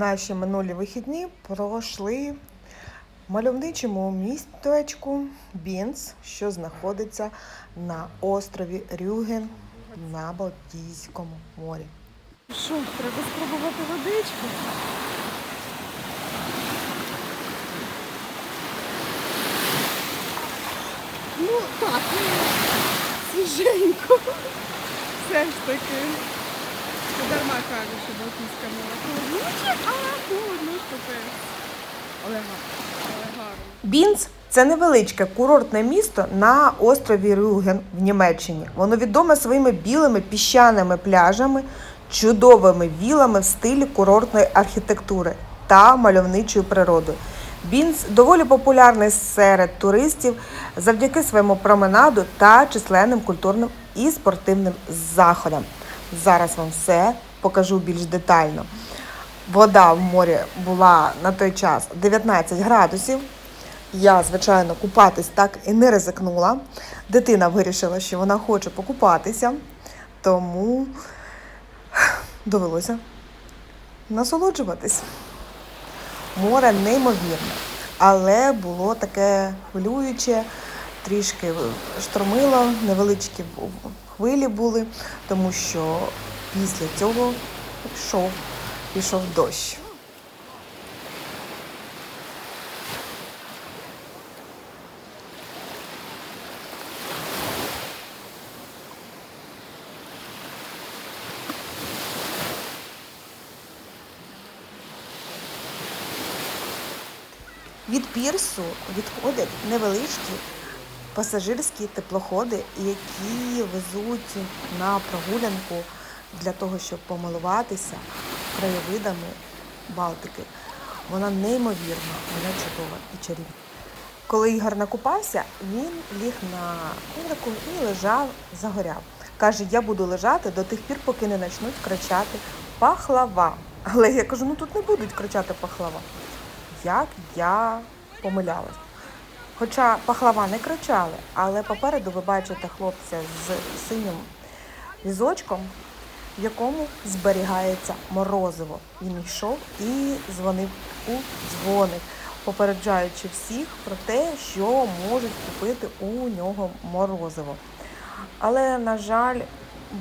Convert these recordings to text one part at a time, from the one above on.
Наші минулі вихідні пройшли в мальовничому містечку Бінц, що знаходиться на острові Рюген на Балтійському морі. Що, треба спробувати водичку? Ну так, ну, свіженько. Все ж таки. Це дарма кажу, що Балтійське море. Холоднюче, а холодно ж капець. Але гарно. Бінц це невеличке курортне місто на острові Рюген в Німеччині. Воно відоме своїми білими піщаними пляжами, чудовими вілами в стилі курортної архітектури та мальовничою природою. Бінц доволі популярний серед туристів завдяки своєму променаду та численним культурним і спортивним заходам. Зараз вам все покажу більш детально. Вода в морі була на той час 19 градусів. Я, звичайно, купатись так і не ризикнула. Дитина вирішила, що вона хоче покупатися, тому довелося насолоджуватись. Море неймовірне, але було таке хвилююче, трішки штормило, невеличкі хвилі були, тому що після цього пішов, пішов дощ. Від пірсу відходять невеличкі пасажирські теплоходи, які везуть на прогулянку для того, щоб помилуватися краєвидами Балтики. Вона неймовірна, вона чудова і чарівна. Коли Ігор накупався, він ліг на коврику і лежав, загоряв. Каже, я буду лежати до тих пір, поки не почнуть кричати пахлава. Але я кажу, ну тут не будуть кричати пахлава. Як я помилялась. Хоча пахлава не кричали, але попереду ви бачите хлопця з синім візочком, в якому зберігається морозиво. Він йшов і дзвонив у дзвоник, попереджаючи всіх про те, що можуть купити у нього морозиво. Але, на жаль,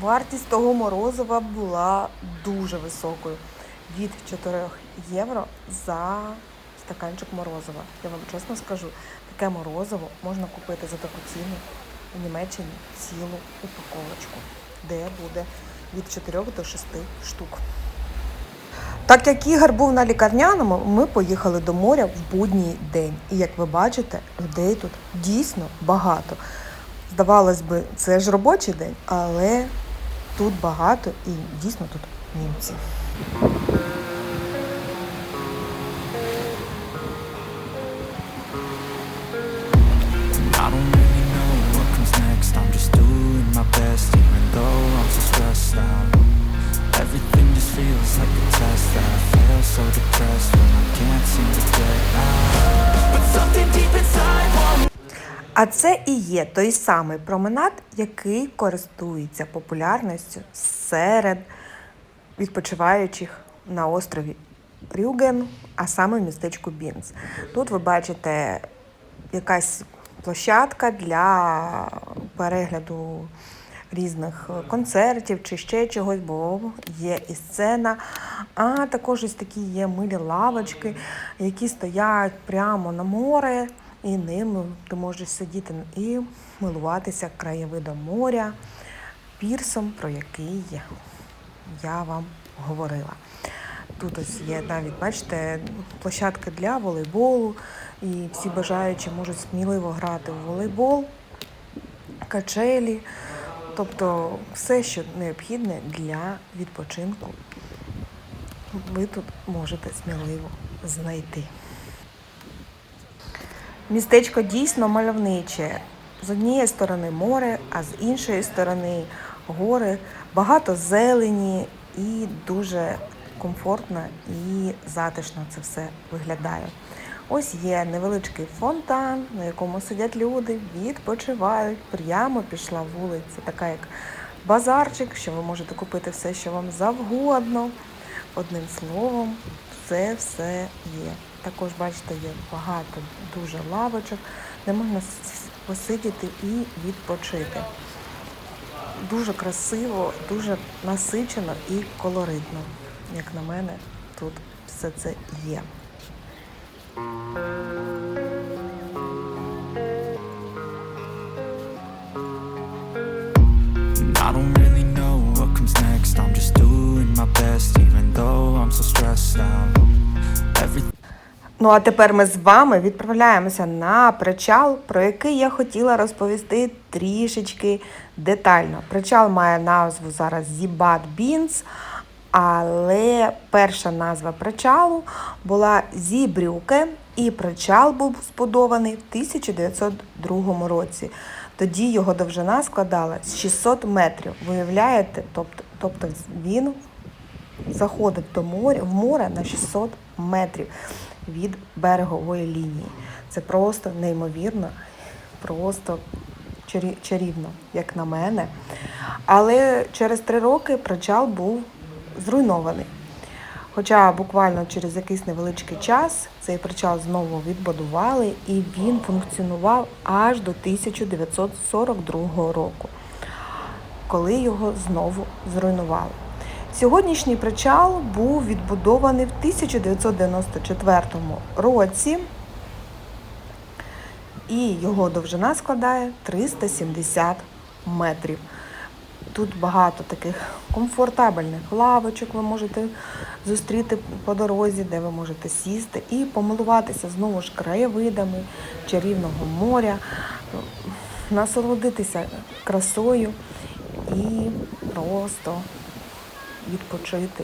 вартість того морозива була дуже високою від 4 євро за стаканчик морозива. Я вам чесно скажу, таке морозиво можна купити за таку ціну у Німеччині цілу упаковочку, де буде від 4 до 6 штук. Так як Ігор був на лікарняному, ми поїхали до моря в будній день. І як ви бачите, людей тут дійсно багато. Здавалось би, це ж робочий день, але тут багато і дійсно тут німці. А це і є той самий променад, який користується популярністю серед відпочиваючих на острові Рюген, а саме в містечку Бінц. Тут ви бачите якась площадка для перегляду різних концертів чи ще чогось, бо є і сцена. А також ось такі є милі лавочки, які стоять прямо на море, і ними ти можеш сидіти і милуватися краєвидом моря, пірсом, про який я вам говорила. Тут ось є навіть, бачите, площадки для волейболу, і всі бажаючі можуть сміливо грати в волейбол, качелі, тобто все, що необхідне для відпочинку, ви тут можете сміливо знайти. Містечко дійсно мальовниче. З однієї сторони море, а з іншої сторони гори, багато зелені і дуже комфортно і затишно це все виглядає. Ось є невеличкий фонтан, на якому сидять люди, відпочивають. Прямо пішла вулиця, така як базарчик, що ви можете купити все, що вам завгодно. Одним словом, це все є. Також, бачите, є багато дуже лавочок, де можна посидіти і відпочити. Дуже красиво, дуже насичено і колоритно. Як на мене, тут все це є. I don't really know what comes next. I'm just doing my best, even though I'm so stressed out. Ну а тепер ми з вами відправляємося на причал, про який я хотіла розповісти трішечки детально. Причал має назву зараз Зібат Бінц, але перша назва причалу була Зібрюке, і причал був збудований в 1902 році. Тоді його довжина складала 600 метрів. Виявляєте, тобто, тобто він заходить до моря, в море на 600 метрів від берегової лінії. Це просто неймовірно, просто чарівно, як на мене. Але через три роки причал був зруйнований. Хоча буквально через якийсь невеличкий час цей причал знову відбудували і він функціонував аж до 1942 року коли його знову зруйнували. Сьогоднішній причал був відбудований в 1994 році, і його довжина складає 370 метрів. Тут багато таких комфортабельних лавочок ви можете зустріти по дорозі, де ви можете сісти і помилуватися знову ж краєвидами чарівного моря, насолодитися красою і просто відпочити,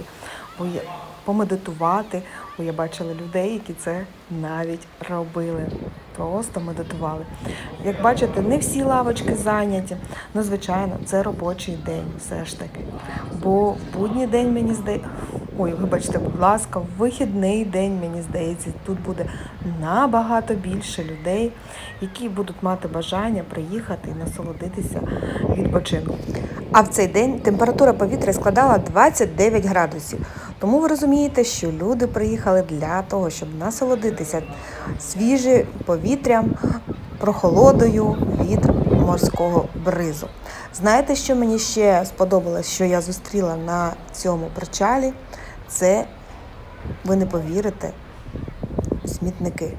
помедитувати, бо я бачила людей, які це навіть робили. Просто медитували. Як бачите, не всі лавочки зайняті. Ну, звичайно, це робочий день все ж таки. Бо в будній день мені здається. Ой, вибачте, будь ласка, в вихідний день, мені здається, тут буде набагато більше людей, які будуть мати бажання приїхати і насолодитися відпочинком. А в цей день температура повітря складала 29 градусів. Тому ви розумієте, що люди приїхали для того, щоб насолодитися свіжим повітрям, прохолодою від морського бризу. Знаєте, що мені ще сподобалось, що я зустріла на цьому причалі? Це, ви не повірите, смітники.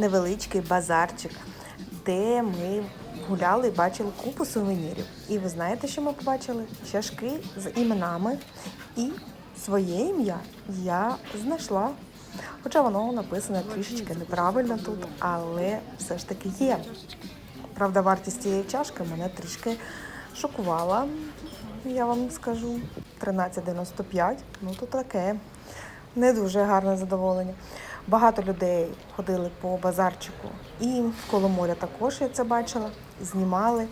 Невеличкий базарчик, де ми гуляли і бачили купу сувенірів. І ви знаєте, що ми побачили? Чашки з іменами. І своє ім'я я знайшла Хоча воно написане трішечки неправильно тут, але все ж таки є. Правда, вартість цієї чашки мене трішки шокувала, я вам скажу. 13,95. Ну то таке. Не дуже гарне задоволення. Багато людей ходили по базарчику. І коло моря також я це бачила. Знімали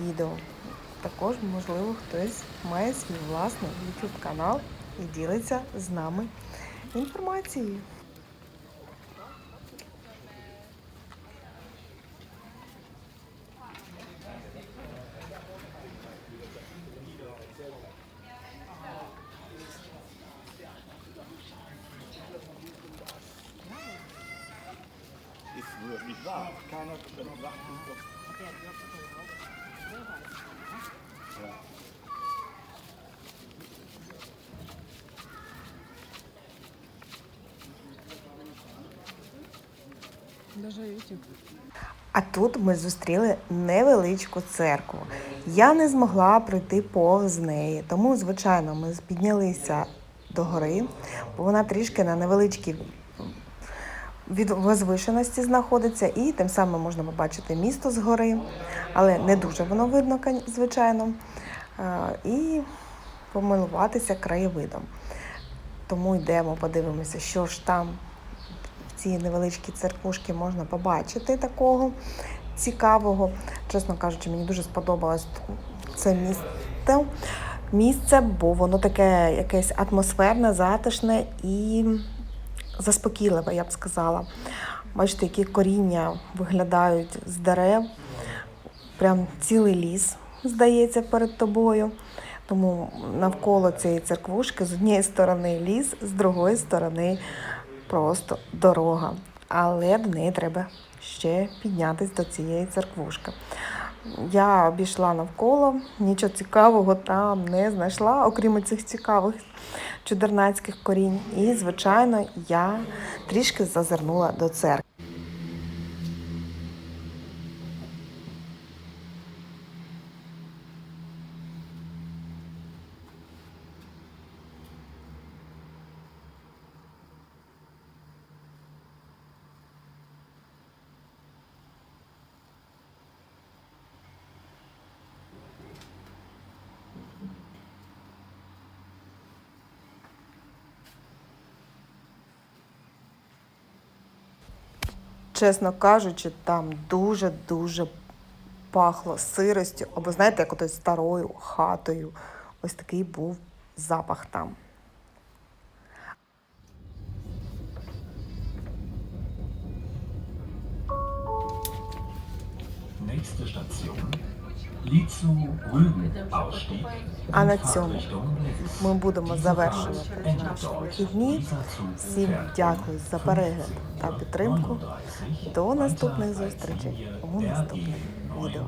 відео. Також, можливо, хтось має свій власний YouTube канал і ділиться з нами інформацією. А тут ми зустріли невеличку церкву. Я не змогла пройти повз неї, тому, звичайно, ми піднялися до гори, бо вона трішки на невеличкій від возвишеності знаходиться, і тим самим можна побачити місто з гори, але не дуже воно видно, звичайно, і помилуватися краєвидом. Тому йдемо, подивимося, що ж там в цій невеличкій церквушці можна побачити такого цікавого. Чесно кажучи, мені дуже сподобалось це місце, місце, бо воно таке якесь атмосферне, затишне і заспокійливе, я б сказала. Бачите, які коріння виглядають з дерев. Прям цілий ліс, здається, перед тобою. Тому навколо цієї церквушки з однієї сторони ліс, з другої сторони просто дорога. Але до неї треба ще піднятися до цієї церквушки. Я обійшла навколо, нічого цікавого там не знайшла, окрім цих цікавих чудернацьких корінь. І, звичайно, я трішки зазирнула до церкви. Чесно кажучи, там дуже-дуже пахло сиростю, або знаєте, як отось старою хатою. Ось такий був запах там. Nächste Station. А на цьому ми будемо завершувати наші вихідні. Всім дякую за перегляд та підтримку. До наступних зустрічей у наступних відео.